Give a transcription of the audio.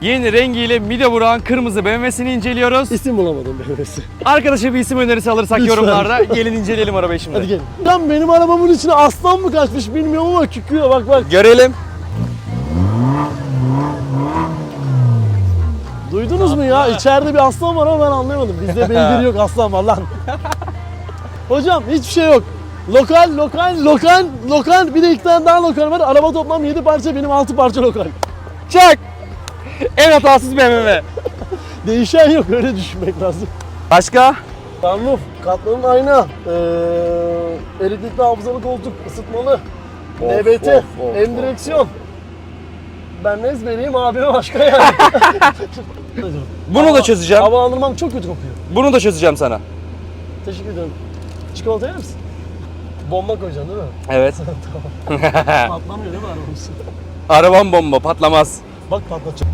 Yeni rengiyle mide vuran kırmızı BMW'sini inceliyoruz. İsim bulamadım BMW'si. Arkadaşa bir isim önerisi alırsak Lütfen. yorumlarda gelin inceleyelim arabayı şimdi. Hadi gelin. Lan benim arabamın içine aslan mı kaçmış bilmiyorum ama küküyor bak bak. Görelim. Duydunuz mu ya? İçeride bir aslan var ama ben anlayamadım. Bizde beygir yok aslan var lan. Hocam hiçbir şey yok. Lokal, lokal, lokal, lokal. Bir de iki tane daha lokal var. Araba toplam 7 parça, benim 6 parça lokal. Çak. En hatasız BMW. Değişen yok, öyle düşünmek lazım. Başka? Sunroof, katlanın ayna, ee, elektrikli hafızalı koltuk, ısıtmalı, NBT, of, of, M direksiyon. Ben ne ezbereyim abime başka yani. Bunu da çözeceğim. Havalandırmam çok kötü kokuyor. Bunu da çözeceğim sana. Teşekkür ederim. Çikolata yer misin? Bomba koyacaksın değil mi? Evet. Patlamıyor değil mi arabamız? Arabam bomba patlamaz. Bak patlatacak.